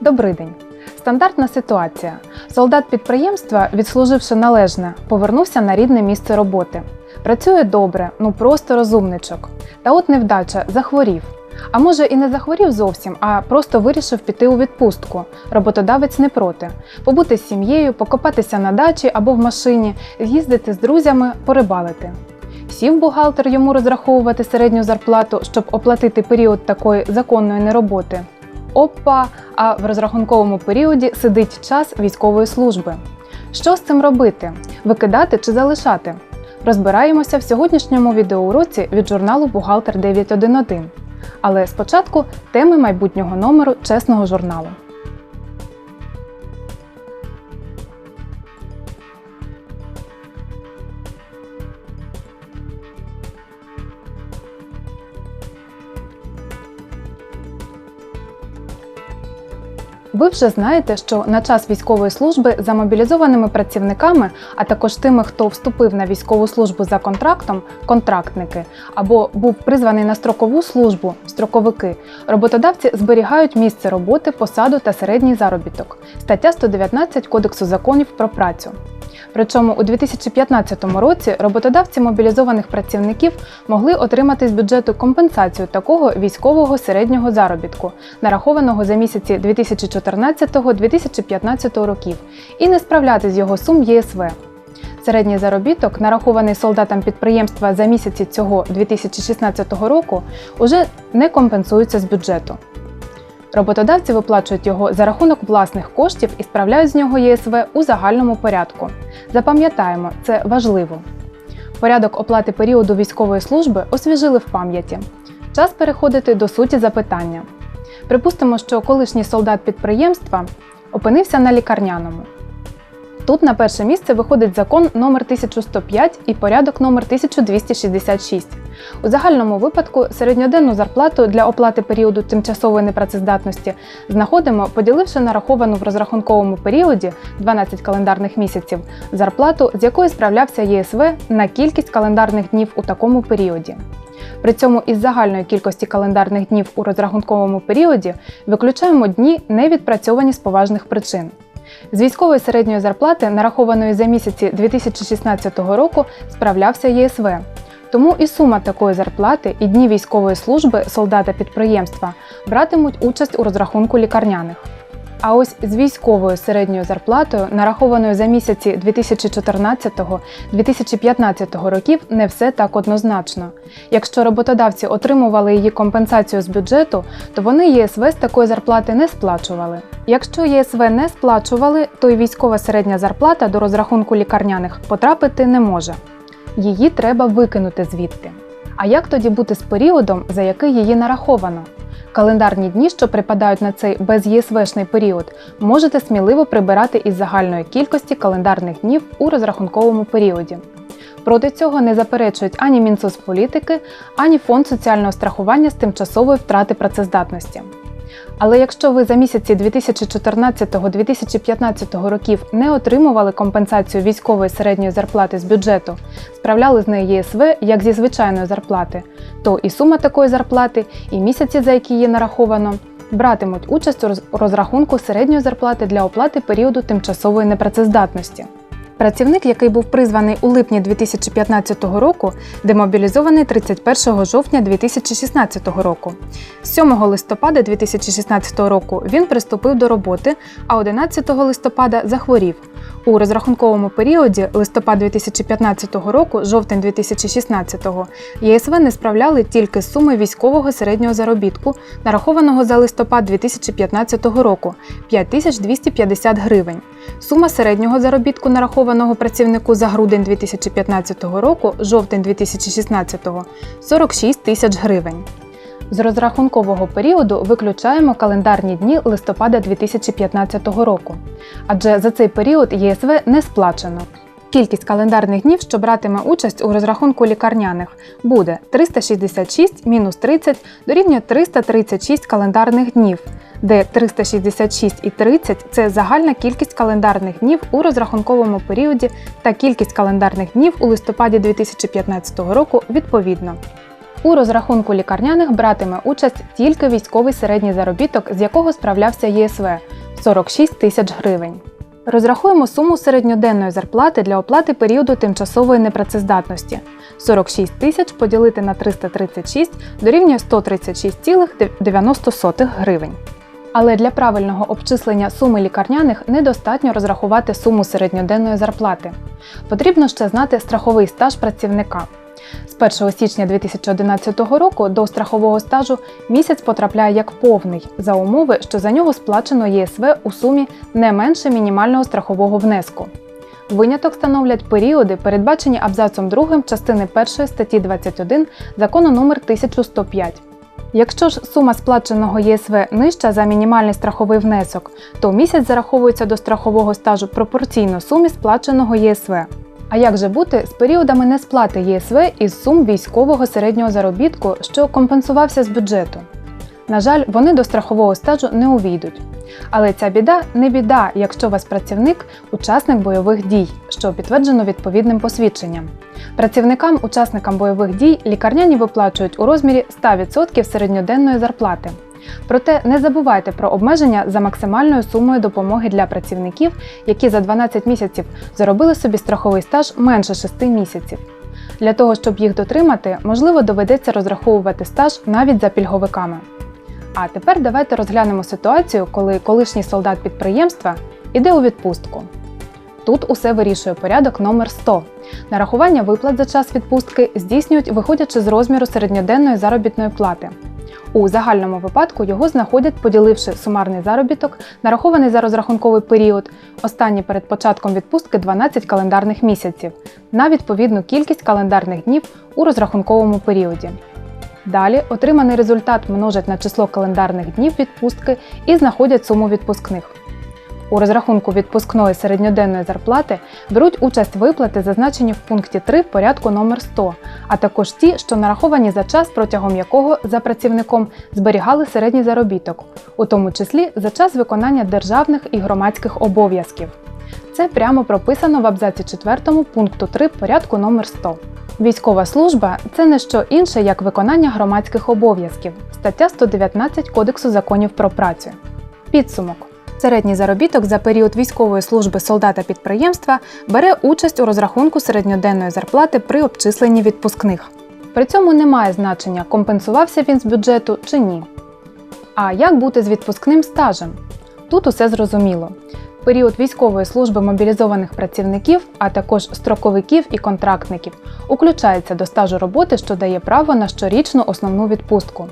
Добрий день. Стандартна ситуація. Солдат підприємства, відслуживши належне, повернувся на рідне місце роботи. Працює добре, ну просто розумничок. Та от невдача захворів. А може і не захворів зовсім, а просто вирішив піти у відпустку. Роботодавець не проти. Побути з сім'єю, покопатися на дачі або в машині, з'їздити з друзями, порибалити. Сів бухгалтер йому розраховувати середню зарплату, щоб оплатити період такої законної нероботи. Опа! А в розрахунковому періоді сидить час військової служби. Що з цим робити? Викидати чи залишати? Розбираємося в сьогоднішньому відеоуроці від журналу Бухгалтер 911. Але спочатку теми майбутнього номеру чесного журналу. Ви вже знаєте, що на час військової служби за мобілізованими працівниками, а також тими, хто вступив на військову службу за контрактом, контрактники або був призваний на строкову службу, строковики, роботодавці зберігають місце роботи, посаду та середній заробіток. Стаття 119 Кодексу законів про працю. Причому у 2015 році роботодавці мобілізованих працівників могли отримати з бюджету компенсацію такого військового середнього заробітку, нарахованого за місяці 2014-2015 років, і не справляти з його сум ЄСВ. Середній заробіток, нарахований солдатам підприємства за місяці цього 2016 року, уже не компенсується з бюджету. Роботодавці виплачують його за рахунок власних коштів і справляють з нього ЄСВ у загальному порядку. Запам'ятаємо, це важливо. Порядок оплати періоду військової служби освіжили в пам'яті. Час переходити до суті запитання. Припустимо, що колишній солдат підприємства опинився на лікарняному. Тут на перше місце виходить закон номер 1105 і порядок номер 1266. У загальному випадку середньоденну зарплату для оплати періоду тимчасової непрацездатності знаходимо, поділивши нараховану в розрахунковому періоді 12 календарних місяців зарплату, з якої справлявся ЄСВ на кількість календарних днів у такому періоді. При цьому із загальної кількості календарних днів у розрахунковому періоді виключаємо дні, не відпрацьовані з поважних причин. З військової середньої зарплати, нарахованої за місяці 2016 року, справлявся ЄСВ. Тому і сума такої зарплати і дні військової служби солдата підприємства братимуть участь у розрахунку лікарняних. А ось з військовою середньою зарплатою, нарахованою за місяці 2014-2015 років, не все так однозначно. Якщо роботодавці отримували її компенсацію з бюджету, то вони ЄСВ з такої зарплати не сплачували. Якщо ЄСВ не сплачували, то й військова середня зарплата до розрахунку лікарняних потрапити не може. Її треба викинути звідти. А як тоді бути з періодом, за який її нараховано? Календарні дні, що припадають на цей безЄСВшний період, можете сміливо прибирати із загальної кількості календарних днів у розрахунковому періоді. Проти цього не заперечують ані Мінсоцполітики, ані Фонд соціального страхування з тимчасової втрати працездатності. Але якщо ви за місяці 2014-2015 років не отримували компенсацію військової середньої зарплати з бюджету, справляли з неї ЄСВ як зі звичайної зарплати, то і сума такої зарплати, і місяці, за які її нараховано, братимуть участь у розрахунку середньої зарплати для оплати періоду тимчасової непрацездатності. Працівник, який був призваний у липні 2015 року, демобілізований 31 жовтня 2016 року. 7 листопада 2016 року він приступив до роботи, а 11 листопада захворів. У розрахунковому періоді листопад 2015 року, жовтень 2016 ЄСВ не справляли тільки суми військового середнього заробітку, нарахованого за листопад 2015 року 5250 гривень. Сума середнього заробітку, нарахованого працівнику за грудень 2015 року, жовтень 2016 – 46 тисяч гривень. З розрахункового періоду виключаємо календарні дні листопада 2015 року, адже за цей період ЄСВ не сплачено. Кількість календарних днів, що братиме участь у розрахунку лікарняних, буде 366 мінус 30 дорівнює 336 календарних днів, де 366 і 30 – це загальна кількість календарних днів у розрахунковому періоді та кількість календарних днів у листопаді 2015 року відповідно. У розрахунку лікарняних братиме участь тільки військовий середній заробіток, з якого справлявся ЄСВ 46 тисяч гривень. Розрахуємо суму середньоденної зарплати для оплати періоду тимчасової непрацездатності. 46 тисяч поділити на 336 дорівнює 136,90 гривень. Але для правильного обчислення суми лікарняних недостатньо розрахувати суму середньоденної зарплати. Потрібно ще знати страховий стаж працівника. З 1 січня 2011 року до страхового стажу місяць потрапляє як повний за умови, що за нього сплачено ЄСВ у сумі не менше мінімального страхового внеску. Виняток становлять періоди, передбачені абзацом 2 частини 1 статті 21 закону номер 1105. Якщо ж сума сплаченого ЄСВ нижча за мінімальний страховий внесок, то місяць зараховується до страхового стажу пропорційно сумі сплаченого ЄСВ. А як же бути з періодами несплати ЄСВ із сум військового середнього заробітку, що компенсувався з бюджету? На жаль, вони до страхового стажу не увійдуть. Але ця біда не біда, якщо вас працівник учасник бойових дій, що підтверджено відповідним посвідченням. Працівникам, учасникам бойових дій лікарняні виплачують у розмірі 100% середньоденної зарплати. Проте не забувайте про обмеження за максимальною сумою допомоги для працівників, які за 12 місяців заробили собі страховий стаж менше 6 місяців. Для того, щоб їх дотримати, можливо, доведеться розраховувати стаж навіть за пільговиками. А тепер давайте розглянемо ситуацію, коли колишній солдат підприємства іде у відпустку. Тут усе вирішує порядок номер 100. Нарахування виплат за час відпустки здійснюють, виходячи з розміру середньоденної заробітної плати. У загальному випадку його знаходять, поділивши сумарний заробіток, нарахований за розрахунковий період, останній перед початком відпустки 12 календарних місяців, на відповідну кількість календарних днів у розрахунковому періоді. Далі отриманий результат множать на число календарних днів відпустки і знаходять суму відпускних. У розрахунку відпускної середньоденної зарплати беруть участь виплати, зазначені в пункті 3 порядку номер 100, а також ті, що нараховані за час, протягом якого за працівником зберігали середній заробіток, у тому числі за час виконання державних і громадських обов'язків. Це прямо прописано в абзаці 4 пункту 3 порядку номер 100. Військова служба це не що інше, як виконання громадських обов'язків, стаття 119 Кодексу законів про працю. Підсумок. Середній заробіток за період військової служби солдата підприємства бере участь у розрахунку середньоденної зарплати при обчисленні відпускних. При цьому немає значення, компенсувався він з бюджету чи ні. А як бути з відпускним стажем? Тут усе зрозуміло. Період військової служби мобілізованих працівників, а також строковиків і контрактників, уключається до стажу роботи, що дає право на щорічну основну відпустку.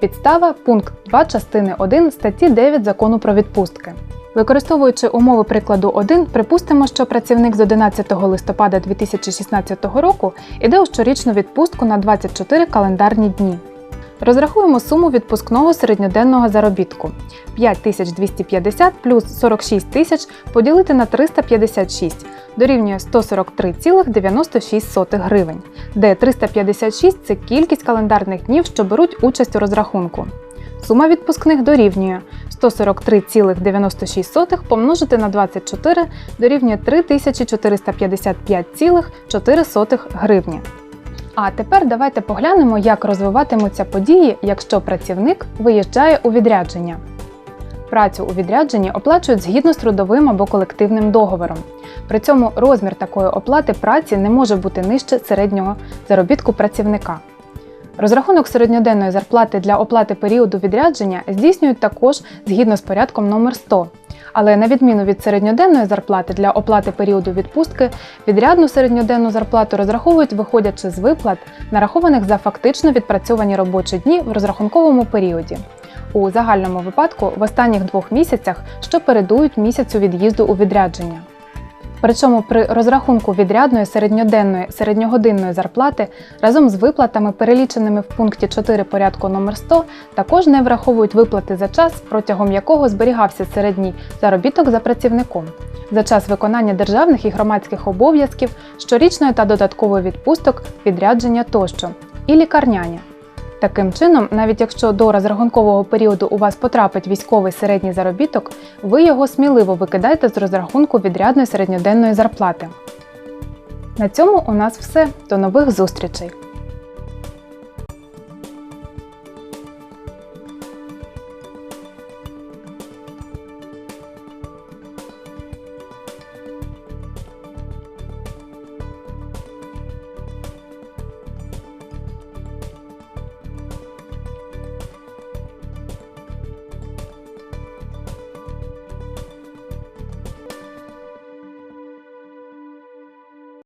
Підстава пункт 2 частини 1 статті 9 закону про відпустки. Використовуючи умови прикладу 1, припустимо, що працівник з 11 листопада 2016 року іде у щорічну відпустку на 24 календарні дні. Розрахуємо суму відпускного середньоденного заробітку 5250 плюс 46 тисяч поділити на 356 дорівнює 143,96 гривень, де 356 це кількість календарних днів, що беруть участь у розрахунку. Сума відпускних дорівнює 143,96 помножити на 24 дорівнює 3455,4 гривні. А тепер давайте поглянемо, як розвиватимуться події, якщо працівник виїжджає у відрядження. Працю у відрядженні оплачують згідно з трудовим або колективним договором. При цьому розмір такої оплати праці не може бути нижче середнього заробітку працівника. Розрахунок середньоденної зарплати для оплати періоду відрядження здійснюють також згідно з порядком номер 100 але на відміну від середньоденної зарплати для оплати періоду відпустки, відрядну середньоденну зарплату розраховують, виходячи з виплат, нарахованих за фактично відпрацьовані робочі дні в розрахунковому періоді. У загальному випадку в останніх двох місяцях, що передують місяцю від'їзду у відрядження. Причому при розрахунку відрядної середньоденної середньогодинної зарплати разом з виплатами, переліченими в пункті 4 порядку номер 100 також не враховують виплати за час, протягом якого зберігався середній заробіток за працівником, за час виконання державних і громадських обов'язків, щорічної та додаткової відпусток, відрядження тощо, і лікарняні. Таким чином, навіть якщо до розрахункового періоду у вас потрапить військовий середній заробіток, ви його сміливо викидаєте з розрахунку відрядної середньоденної зарплати. На цьому у нас все. До нових зустрічей!